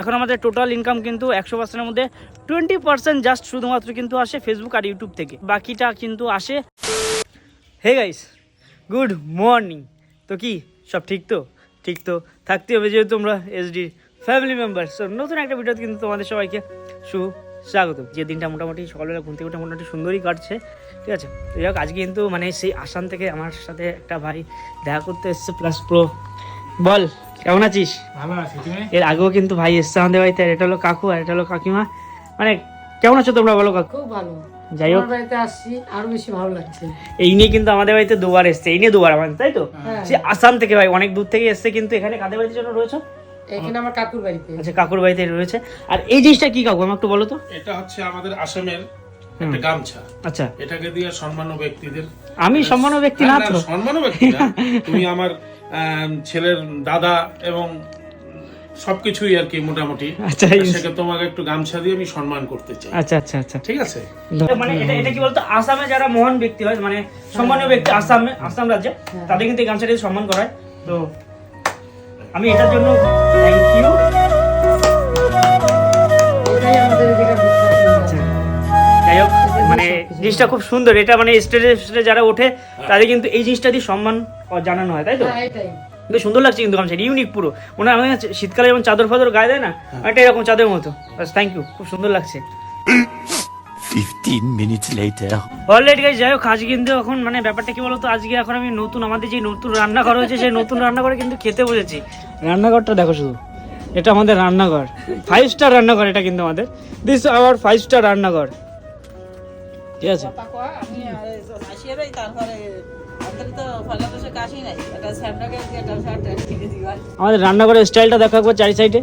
এখন আমাদের total income কিন্তু একশো পার্সেন্টের মধ্যে টোয়েন্টি পার্সেন্ট জাস্ট শুধুমাত্র কিন্তু আসে ফেসবুক আর ইউটিউব থেকে। বাকিটা কিন্তু আসে। হে গাইস গুড মর্নিং তো কি, সব ঠিক তো? ঠিক তো। থাকতে হবে যেহেতু তোমরা এসডি ফ্যামিলি মেম্বার সো নতুন একটা ভিডিওতে কিন্তু তোমাদের সবাইকে সু স্বাগত যে দিনটা মোটামুটি সকালবেলা ঘুম থেকে উঠে মোটামুটি সুন্দরই কাটছে। ঠিক আছে? তো যাই হোক, আজকে কিন্তু মানে সেই আসাম থেকে আমার সাথে একটা ভাই দেখা করতে এসছে প্লাস প্রো বল। কেমন আছিস? ভালো আছি তুমি? এর আগেও কিন্তু ভাই এসছে আমাদের বাড়িতে আর এটা হলো কাকু আর এটা হলো কাকিমা। মানে কেমন আছো তোমরা বলো কাকু? খুব ভালো। যাই হোক। বাড়িতে আসছি আরও বেশি ভালো লাগছে। এই নিয়ে কিন্তু আমাদের বাড়িতে দুবার এসছে এই নিয়ে দুবার আমাদের তাই তো? হ্যাঁ। সে আসাম থেকে ভাই অনেক দূর থেকে এসছে কিন্তু এখানে কাদের বাড়িতে জন্য রয়েছে? এখানে আমার কাকুর বাড়িতে। আচ্ছা কাকুর বাড়িতে রয়েছে। আর এই জিনিসটা কি কাকু আমাকে একটু বলো তো? এটা হচ্ছে আমাদের আসামের একটা গামছা। আচ্ছা। এটাকে দিয়ে সম্মান্য ব্যক্তিদের আমি সম্মানীয় ব্যক্তি না তো। সম্মান্য ব্যক্তি না। তুমি আমার আম, ছেলের দাদা এবং সবকিছুই আর কি মোটামুটি। আচ্ছা সেটা তোমাকে একটু গামছা দিয়ে আমি সম্মান করতে চাই। আচ্ছা আচ্ছা আচ্ছা। ঠিক আছে? মানে এটা এটা কি বলতো আসামে যারা মহান ব্যক্তি হয় মানে সম্মানীয় ব্যক্তি আসামে আসাম রাজ্যে তাদের কিন্তু গামছা দিয়ে সম্মান করা হয় তো আমি এটার জন্য থ্যাংক ইউ জিনিসটা খুব সুন্দর। এটা মানে স্টেজে স্টেজে যারা ওঠে তাদের কিন্তু এই জিনিসটা দিয়ে সম্মান জানানো হয় তাই তো? হ্যাঁ, বেশ সুন্দর লাগছে কিন্তু গামছা ইউনিক পুরো। মনে হয় আমাদের শীতকালে যেমন চাদর ফাদর গায়ে দেয় না একটা এরকম চাদর মতো। বাস থ্যাংক ইউ খুব সুন্দর লাগছে। 15 minutes later. অলরেডি গাইজ যাই হোক আজ কিন্তু এখন মানে ব্যাপারটা কি বলতো আজকে এখন আমি নতুন আমাদের যে নতুন রান্নাঘর হয়েছে সেই নতুন রান্নাঘরে কিন্তু খেতে বসেছি। রান্নাঘরটা দেখো শুধু এটা আমাদের রান্নাঘর। ফাইভ স্টার রান্নাঘর এটা কিন্তু আমাদের। দিস আওয়ার ফাইভ স্টার রান্নাঘর। ঠিক আছে। আমাদের রান্নাঘরের স্টাইলটা দেখো একবার চারি সাইডে।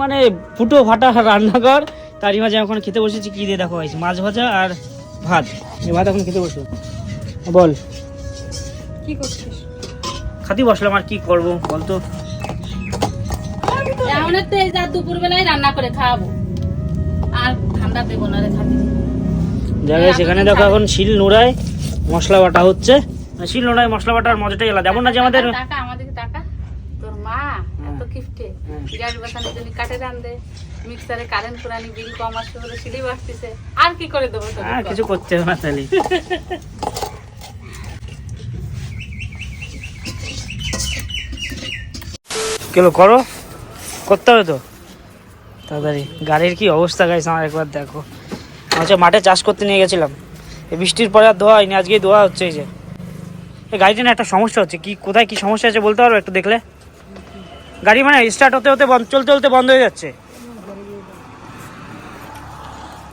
মানে ফুটো ফাটা রান্নাঘর তারই মাঝে এখন খেতে বসেছি কি দিয়ে দেখো হয়েছে মাছ ভাজা আর ভাত। এই ভাত এখন খেতে বসল বল। কি করছিস? খাতি বসলাম আর কি করব বলতো? এমন তো এই দুপুর বেলায় রান্না করে খাওয়াবো। আর ঠান্ডা দেবো না রে খাবি জায়গায় সেখানে দেখো এখন শিল নোড়ায় মশলা বাটা হচ্ছে। শিল নোড়ায় মশলা বাটার মজাটাই আলাদা। এমন না যে আমাদের টাকা আমাদেরকে টাকা? তোর মা এত কিফটে গ্যাস বাসানোর জন্য কাটে রান্ধে মিক্সারে কারেন্ট পুরানি বিল কম আসছে বলে সিঁড়ি বাড়তিছে আর কি করে দেবো আর কিছু করতে হবে না তাহলে। কেলো করো? করতে হবে তো? তাড়াতাড়ি। গাড়ির কি অবস্থা গাইছে আমার একবার দেখো। আমি হচ্ছে মাঠে চাষ করতে নিয়ে গেছিলাম। এই বৃষ্টির পরে আর ধোয়া হয়নি, আজকেই ধোয়া হচ্ছে এই যে। এই গাড়িটা না একটা সমস্যা হচ্ছে, কি, কোথায় কি সমস্যা আছে বলতে পারব একটু দেখলে? গাড়ি মানে স্টার্ট হতে হতে চলতে চলতে বন্ধ হয়ে যাচ্ছে।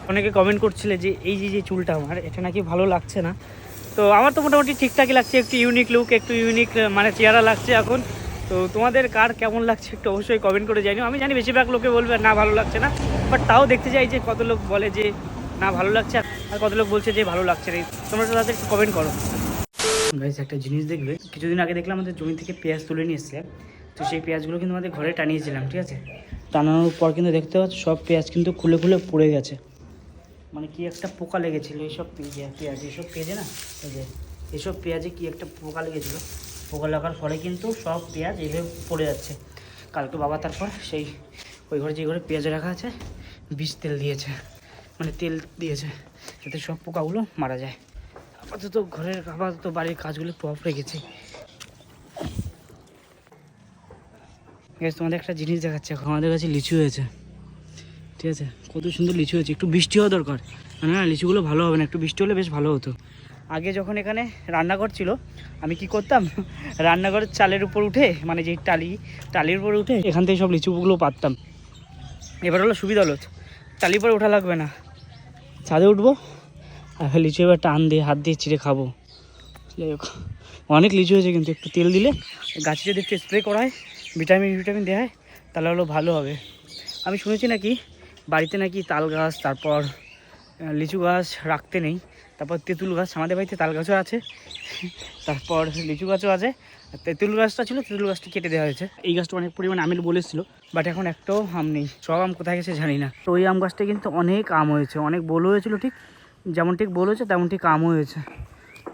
অনেকে কমেন্ট করছিলে যে, এই যে যে চুলটা আমার, এটা নাকি ভালো লাগছে না। তো আমার তো মোটামুটি ঠিকঠাকই লাগছে, একটু ইউনিক লুক একটু ইউনিক মানে চেহারা লাগছে এখন। তো তোমাদের কার কেমন লাগছে একটু অবশ্যই কমেন্ট করে জানিও। আমি জানি বেশিরভাগ লোকে বলবে, না, ভালো লাগছে না। বাট তাও দেখতে চাই যে কত লোক বলে যে না, ভালো লাগছে? আর কত লোক বলছে যে ভালো লাগছে রে? তোমরা তাদের একটু কমেন্ট করো। গাইস একটা জিনিস দেখবে, কিছুদিন আগে দেখলাম আমাদের জমি থেকে পেঁয়াজ তুলে নিয়ে এসছে। তো সেই পেঁয়াজগুলো কিন্তু আমাদের ঘরে টানিয়েছিলাম, ঠিক আছে? টানানোর পর কিন্তু দেখতে পাচ্ছ, সব পেঁয়াজ কিন্তু খুলে খুলে পড়ে গেছে। মানে কি একটা পোকা লেগেছিল এইসব পেঁয়াজে, পেঁয়াজ এইসব পেঁয়াজে না? এইসব পেঁয়াজে কি একটা পোকা লেগেছিল? পোকা লাগার ফলে কিন্তু সব পেঁয়াজ এইভাবে পড়ে যাচ্ছে। কালকে বাবা তারপর সেই ওই ঘরে যে ঘরে পেঁয়াজ রাখা আছে বিষ তেল দিয়েছে। মানে তেল দিয়েছে, যাতে সব পোকাগুলো মারা যায়। আপাতত ঘরের আপাতত বাড়ির কাজগুলো অফ রেখেছি। তোমাদের একটা জিনিস দেখাচ্ছে, এখন আমাদের কাছে লিচু হয়েছে। ঠিক আছে, কত সুন্দর লিচু হয়েছে, একটু বৃষ্টি হওয়া দরকার। মানে না, লিচুগুলো ভালো হবে না, একটু বৃষ্টি হলে বেশ ভালো হতো। আগে যখন এখানে রান্নাঘর ছিল, আমি কি করতাম রান্নাঘরের চালের উপর উঠে মানে যেই টালি, টালির উপর উঠে, এখান থেকে সব লিচুগুলো পারতাম এবার হলো সুবিধা হলো, টালির উপরে ওঠা লাগবে না। ছাদে উঠবো আর লিচু এবার টান দিয়ে, হাত দিয়ে চিড়ে খাব। অনেক লিচু হয়েছে কিন্তু একটু তেল দিলে। গাছে যদি একটু স্প্রে করা হয় ভিটামিন ভিটামিন দেওয়া হয়, তাহলে হলো ভালো হবে। আমি শুনেছি নাকি, বাড়িতে নাকি তাল গাছ, তারপর লিচু গাছ রাখতে নেই, তারপর তেঁতুল গাছ, আমাদের বাড়িতে তাল গাছও আছে, তারপর লিচু গাছও আছে তেঁতুল গাছটা ছিল, তেঁতুল গাছটা কেটে দেওয়া হয়েছে। এই গাছটা অনেক পরিমাণে আমের বলেছিল বাট এখন একটাও আম নেই। সব আম কোথায় গেছে জানি না। তো ওই আম গাছটা কিন্তু অনেক আম হয়েছে, অনেক বল হয়েছিল ঠিক, যেমন ঠিক বল হয়েছে, তেমন ঠিক আমও হয়েছে।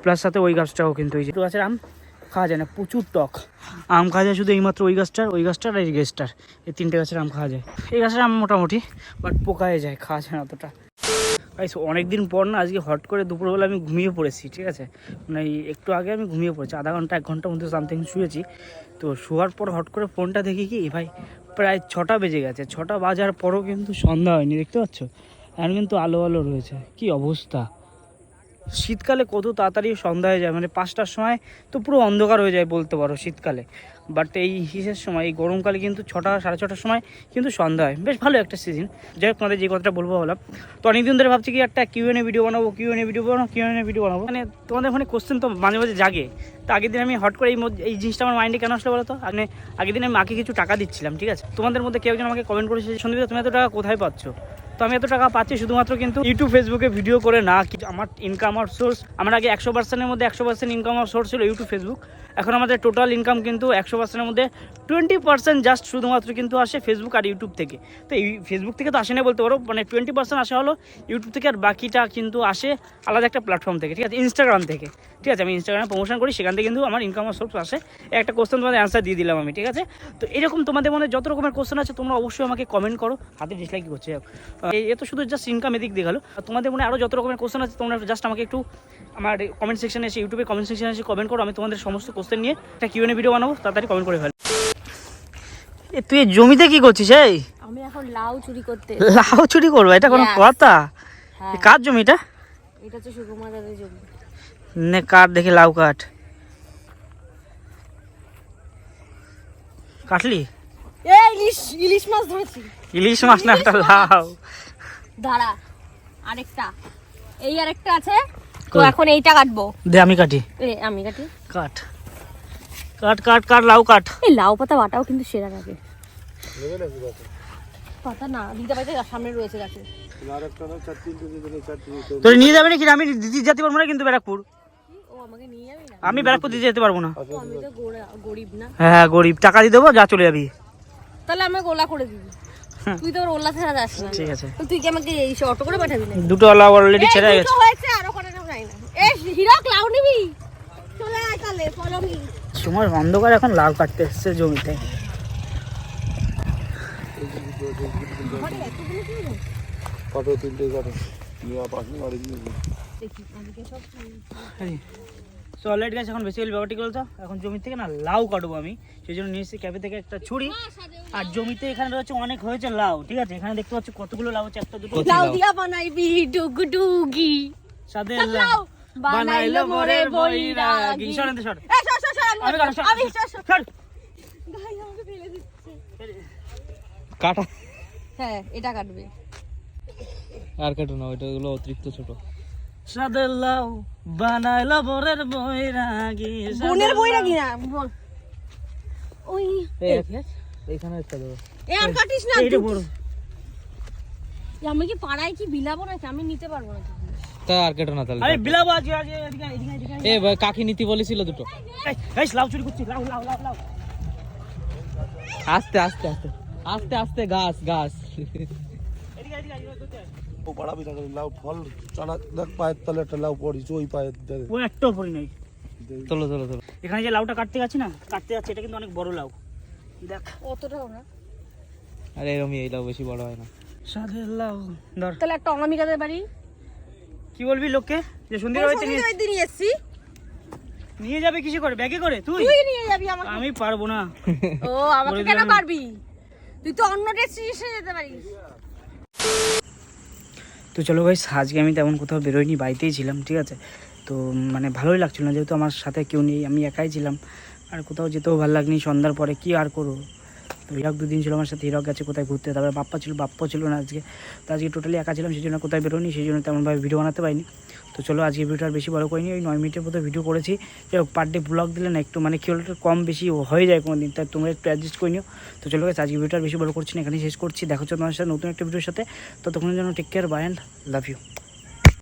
প্লাস সাথে ওই গাছটাও কিন্তু ওই যে, গাছের আম খাওয়া যায় না, প্রচুর টক আম খাওয়া যায় শুধু এইমাত্র ওই গাছটার ওই গাছটার আর এই গাছটার এই তিনটে গাছের আম খাওয়া যায়। এই গাছের আম মোটামুটি বাট পোকায় যায়, খাওয়া যায় না অতটা। গাইস অনেকদিন পর না আজকে হট করে দুপুরবেলা আমি ঘুমিয়ে পড়েছি, ঠিক আছে? মানে একটু আগে আমি ঘুমিয়ে পড়েছি, আধা ঘণ্টা, এক ঘণ্টার মধ্যে সামথিং শুয়েছি। তো শোয়ার পর হট করে ফোনটা দেখি কি, ভাই, প্রায় ছটা বেজে গেছে, ছটা বাজার পরও কিন্তু সন্ধ্যা হয়নি, দেখতে পাচ্ছ? এখন কিন্তু আলো আলো রয়েছে, কি অবস্থা? শীতকালে কত তাড়াতাড়ি সন্ধ্যা হয়ে যায় মানে পাঁচটার সময় তো পুরো অন্ধকার হয়ে যায় বলতে পারো শীতকালে। বাট এই হিসের সময়, এই গরমকালে কিন্তু ছটা, সাড়ে ছটার সময় কিন্তু সন্ধ্যা হয়। বেশ ভালো একটা সিজন যাই হোক, তোমাদের যে কথাটা বলব বললাম তো অনেকদিন ধরে ভাবছি কি একটা কিউএনএ ভিডিও বানাবো কিউএনএ ভিডিও বানাবো কিউএনএ ভিডিও বানাবো। মানে তোমাদের ওখানে কোশ্চেন তো মাঝে মাঝে জাগে। তো আগের দিন আমি হট করে এই এই জিনিসটা আমার মাইন্ডে কেন আসলো বলো তো? মানে আগের দিন আমি মাকে কিছু টাকা দিচ্ছিলাম, ঠিক আছে? তোমাদের মধ্যে কেউ একজন আমাকে কমেন্ট করেছে সন্দীপ তুমি এত টাকা কোথায় পাচ্ছ? আমি এত টাকা পাচ্ছি শুধুমাত্র কিন্তু ইউটিউব ফেসবুকে ভিডিও করে না আমার ইনকাম আর সোর্স আমার আগে একশো পার্সেন্টের মধ্যে একশো পার্সেন্ট ইনকাম আর সোর্স ছিল ইউটিউব ফেসবুক এখন আমাদের টোটাল ইনকাম কিন্তু একশো পার্সেন্টের মধ্যে টোয়েন্টি পার্সেন্ট জাস্ট শুধুমাত্র কিন্তু আসে ফেসবুক আর ইউটিউব থেকে। তো এই ফেসবুক থেকে তো আসে না বলতে পারো মানে টোয়েন্টি পার্সেন্ট আসা হলো ইউটিউব থেকে আর বাকিটা কিন্তু আসে আলাদা একটা প্ল্যাটফর্ম থেকে, ঠিক আছে? ইনস্টাগ্রাম থেকে, ঠিক আছে? আমি ইনস্টাগ্রামে প্রমোশন করি, সেখান থেকে কিন্তু আমার ইনকাম আর সোর্স আসে। একটা কোশ্চেন তোমাদের অ্যান্সার দিয়ে দিলাম আমি, ঠিক আছে? তো এরকম তোমাদের মনে যত রকমের কোশ্চেন আছে, তোমরা অবশ্যই আমাকে কমেন্ট করো, হাতে ডিসলাইক করছে এ তো শুধু জাস্ট ইনকাম এদিক দিয়ে গেলো। তোমাদের মনে আরও যত রকমের কোশ্চেন আছে তোমরা জাস্ট আমাকে একটু আমার কমেন্ট সেকশনে এসে ইউটিউবে কমেন্ট সেকশনে এসে কমেন্ট করো আমি তোমাদের সমস্ত কোশ্চেন নিয়ে একটা কিউএনএ ভিডিও বানাবো তাড়াতাড়ি কমেন্ট করে ফেল। এ তুই জমিতে কি করছিস এই? আমি এখন লাউ চুরি করতে লাউ চুরি করব এটা কোনো কথা? হ্যাঁ। কার জমিটা এটা? হচ্ছে সুকুমার দাদের জমি। নে কাঠ দেখে লাউ কাঠ কাটলি? এ ইলিশ ইলিশ মাছ ধরেছি। ইলিশ মাছ না একটা লাউ। দাঁড়া আরেকটা। এই আরেকটা আছে তো এখন এইটা কাটবো। দে আমি কাটি। এ আমি কাটি। কাট। কাট কাট কাট লাউ কাট। এই লাউ পাতা বাটাও কিন্তু সেরা লাগে। পাতা? না দিতে সামনে রয়েছে গাছে। তোর নিয়ে যাবে নাকি? আমি দিদি যেতে পারব না কিন্তু ব্যারাকপুর। ও আমাকে নিয়ে আমি ব্যারাকপুর দিতে যেতে পারব না। ও আমি তো গোড়া গরিব না। হ্যাঁ গরিব। টাকা দিয়ে দেবো যা চলে যাবি। তাহলে আমি গোলা করে দিবি। তুই তো ওর ওল্লা ছাড়া যাস না। ঠিক আছে। তুই কি আমাকে এই অটো করে পাঠাবি না দুটো লাউ অলরেডি ছেড়ে গেছে দুটো হয়েছে আরও কটা নেব জানি না। এ হিরক লাউ নিবি? চলে আয় তাহলে ফলো মি সময় অন্ধকার এখন লাউ কাটতে এসছে জমিতে। সো অলরেডি গাছ এখন বেসিক্যালি ব্যাপারটি বলতো? এখন জমি থেকে না লাউ কাটবো আমি। সেই জন্য নিয়ে এসেছি ক্যাফে থেকে একটা ছুরি। আর জমিতে এখানে রয়েছে অনেক হয়েছে লাউ ঠিক আছে? এখানে দেখতে পাচ্ছি কতগুলো লাউ হচ্ছে একটা দুটো লাউ। দিয়া বানাইবি ডুগডুগি। সাথে লাউ। বানাইলো মোরে বৈরাগী। সরেন তো সর। এ সর সর সর আমি কাটো, আমি সর, সর। সর সর। ভাই আমাকে ফেলে দিচ্ছে। কাটা। হ্যাঁ এটা কাটবে। আর কাটো না ওইটা গুলো অতিরিক্ত ছোট। সাদে লাউ বানাইলো বরের বৈরাগী বোনের বোন ওই এখানে একটা দেবো এ আর কাটিস না এইটা বড় এ, আমি কি পাড়ায় কি বিলাবো নাকি? আমি নিতে পারব না তা আর কাটো না তাহলে। আরে বিলাবো আজ আজ এদিকে এদিকে। এ ভাই, কাকি নীতি বলেছিল দুটো। এই, লাউ চুরি করছি লাউ লাউ লাউ লাউ। আস্তে আস্তে আস্তে। আস্তে আস্তে গাছ গাছ। এদিকে এদিকে। ও পাড়াবি না লাউ ফল চানা দেখ পায়ের তলে একটা লাউ পড়িছে ওই পায়ের দেখ ও একটাও পড়ি নাই। চলো চলো চলো। এখানে যে লাউটা কাটতে যাচ্ছি না কাটতে যাচ্ছে এটা কিন্তু অনেক বড় লাউ। দেখ। অতটাও না। আরে এরমই এই লাউ বেশি বড় হয় না। সাদের লাউ। ধর। তাহলে একটা অনামিকাদের বাড়ি? কি বলবি লোককে? যে সুন্দর হয়েছে নিয়ে দিন এসছি। নিয়ে যাবে কিছু করে? ব্যাগে করে? তুই? তুই নিয়ে যাবি আমাকে। আমি পারব না। ও আমাকে কেন পারবি? তুই তো অন্য ডেস্টিনেশনে যেতে পারিস। তো চলো ভাই, আজকে আমি তেমন কোথাও বেরোয়নি বাড়িতেই ছিলাম, ঠিক আছে? তো মানে ভালোই লাগছিল না, যেহেতু আমার সাথে কেউ নেই, আমি একাই ছিলাম। আর কোথাও যেতেও ভালো লাগেনি, সন্ধ্যার পরে কি আর করব? তো হিরক দুদিন ছিল আমার সাথে হিরক গেছে কোথায় ঘুরতে তারপরে বাপ্পা ছিল বাপ্পা ছিল না আজকে। তো আজকে টোটালি একা ছিলাম সেই জন্য কোথায় বেরোনি সেই জন্য তেমনভাবে ভিডিও বানাতে পারিনি। তো চলো আজকে ভিডিওটা আর বেশি বড় করিনি ওই নয় মিনিটের মতো ভিডিও করেছি। যাই হোক পার ডে ব্লগ দিলে না একটু মানে কি বলতো কম বেশি হয়ে যায় কোনো দিন তাই তোমরা একটু অ্যাডজাস্ট করে নিও। তো চলো guys, আজকে ভিডিওটা বেশি বড় করছি না এখানে শেষ করছি। দেখো তোমার সাথে নতুন একটা ভিডিওর সাথে। ততক্ষণের জন্য take care bye and love you